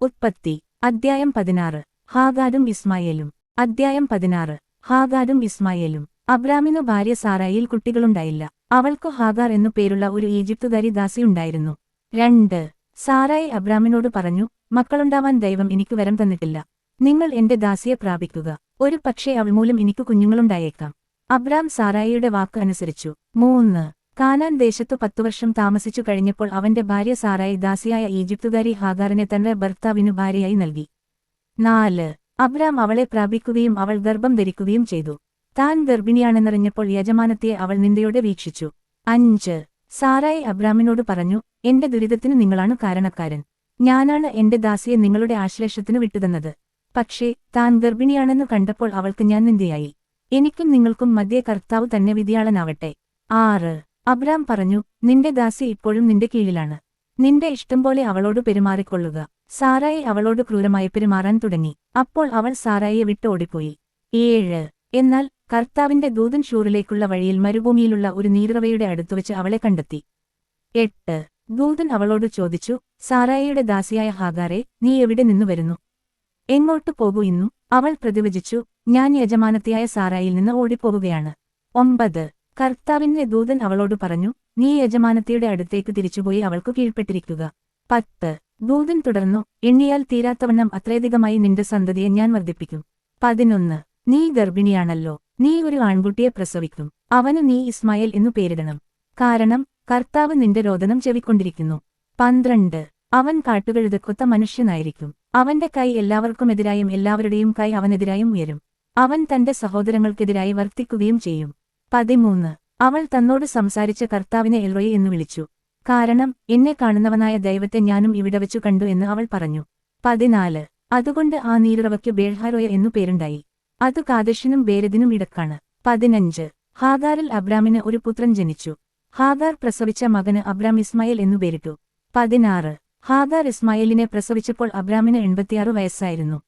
ഉത്പത്തി. അദ്ധ്യായം പതിനാറ്. ഹാഗാദും ഇസ്മായേലും. അദ്ധ്യായം പതിനാറ്. ഹാഗാദും ഇസ്മായേലും. അബ്രാമിനു ഭാര്യ സാറായിൽ കുട്ടികളുണ്ടായില്ല. അവൾക്കു ഹാഗാർ എന്നു പേരുള്ള ഒരു ഈജിപ്തുകാരി ദാസിയുണ്ടായിരുന്നു രണ്ട്. സാറായി അബ്രാമിനോട് പറഞ്ഞു മക്കളുണ്ടാവാൻ ദൈവം എനിക്ക് വരം തന്നിട്ടില്ല. നിങ്ങൾ എന്റെ ദാസിയെ പ്രാപിക്കുക. ഒരു പക്ഷേ അവൾ മൂലം എനിക്ക് കുഞ്ഞുങ്ങളുണ്ടായേക്കാം. അബ്രാം സാറായിയുടെ വാക്ക് അനുസരിച്ചു. മൂന്ന്. കാനാൻ ദേശത്തു പത്തുവർഷം താമസിച്ചു കഴിഞ്ഞപ്പോൾ അവന്റെ ഭാര്യ സാറായി ദാസിയായ ഈജിപ്തുകാരി ഹാഗാറിനെ തന്റെ ഭർത്താവിനു ഭാര്യയായി നൽകി. നാല്. അബ്രാം അവളെ പ്രാപിക്കുകയും അവൾ ഗർഭം ധരിക്കുകയും ചെയ്തു. താൻ ഗർഭിണിയാണെന്നറിഞ്ഞപ്പോൾ യജമാനത്തെ അവൾ നിന്ദയോടെ വീക്ഷിച്ചു. അഞ്ച്. സാറായി അബ്രാമിനോട് പറഞ്ഞു എന്റെ ദുരിതത്തിന് നിങ്ങളാണ് കാരണക്കാരൻ. ഞാനാണ് എന്റെ ദാസിയെ നിങ്ങളുടെ ആശ്ലേഷത്തിന് വിട്ടുതന്നത്. പക്ഷേ താൻ ഗർഭിണിയാണെന്ന് കണ്ടപ്പോൾ അവൾക്ക് ഞാൻ നിന്ദയായി. എനിക്കും നിങ്ങൾക്കും മധ്യേ കർത്താവ് തന്നെ വിധിയാളനാവട്ടെ. ആറ്. അബ്രാം പറഞ്ഞു നിന്റെ ദാസി ഇപ്പോഴും നിന്റെ കീഴിലാണ്. നിന്റെ ഇഷ്ടം പോലെ അവളോട് പെരുമാറിക്കൊള്ളുക. സാറായി അവളോട് ക്രൂരമായി പെരുമാറാൻ തുടങ്ങി. അപ്പോൾ അവൾ സാറായിയെ വിട്ട് ഓടിപ്പോയി. ഏഴ്. എന്നാൽ കർത്താവിന്റെ ദൂതൻ ഷൂറിലേക്കുള്ള വഴിയിൽ മരുഭൂമിയിലുള്ള ഒരു നീർറവയുടെ അടുത്തുവച്ച് അവളെ കണ്ടെത്തി. എട്ട്. ദൂതൻ അവളോട് ചോദിച്ചു സാറായിയുടെ ദാസിയായ ഹാഗാറെ നീ എവിടെ നിന്നു വരുന്നു? എങ്ങോട്ട് പോകൂ ഇന്നു? അവൾ പ്രതിവചിച്ചു ഞാൻ യജമാനത്തിയായ സാറായിൽ നിന്ന് ഓടിപ്പോകുകയാണ്. ഒമ്പത്. കർത്താവിന്റെ ദൂതൻ അവളോട് പറഞ്ഞു നീ യജമാനത്തിയുടെ അടുത്തേക്ക് തിരിച്ചുപോയി അവൾക്ക് കീഴ്പ്പെട്ടിരിക്കുക. പത്ത്. ദൂതൻ തുടർന്നു എണ്ണിയാൽ തീരാത്തവണ്ണം അത്രയധികമായി നിന്റെ സന്തതിയെ ഞാൻ വർദ്ധിപ്പിക്കും. പതിനൊന്ന്. നീ ഗർഭിണിയാണല്ലോ. നീ ഒരു ആൺകുട്ടിയെ പ്രസവിക്കും. അവന് നീ ഇസ്മായേൽ എന്നു പേരിടണം. കാരണം കർത്താവ് നിന്റെ രോദനം ചെവിക്കൊണ്ടിരിക്കുന്നു. പന്ത്രണ്ട്. അവൻ കാട്ടുകഴുതക്കൊത്ത മനുഷ്യനായിരിക്കും. അവന്റെ കൈ എല്ലാവർക്കുമെതിരായും എല്ലാവരുടെയും കൈ അവനെതിരായും ഉയരും. അവൻ തന്റെ സഹോദരങ്ങൾക്കെതിരായി വർത്തിക്കുകയും ചെയ്യും. പതിമൂന്ന്. അവൾ തന്നോട് സംസാരിച്ച കർത്താവിനെ എൽറോയെ എന്ന് വിളിച്ചു. കാരണം എന്നെ കാണുന്നവനായ ദൈവത്തെ ഞാനും ഇവിടെ വെച്ചു കണ്ടു എന്ന് അവൾ പറഞ്ഞു. പതിനാല്. അതുകൊണ്ട് ആ നീരുറവയ്ക്ക് ബേൾഹാരോയ എന്നു പേരുണ്ടായി. അത് കാദശിനും ബേരദിനും ഇടക്കാണ്. പതിനഞ്ച്. ഹാഗാറിൽ അബ്രാമിന് ഒരു പുത്രൻ ജനിച്ചു. ഹാഗാർ പ്രസവിച്ച മകന് അബ്രാം ഇസ്മായിൽ എന്നു പേരിട്ടു. പതിനാറ്. ഹാഗാർ ഇസ്മായിലിനെ പ്രസവിച്ചപ്പോൾ അബ്രാമിന് എൺപത്തിയാറ് വയസ്സായിരുന്നു.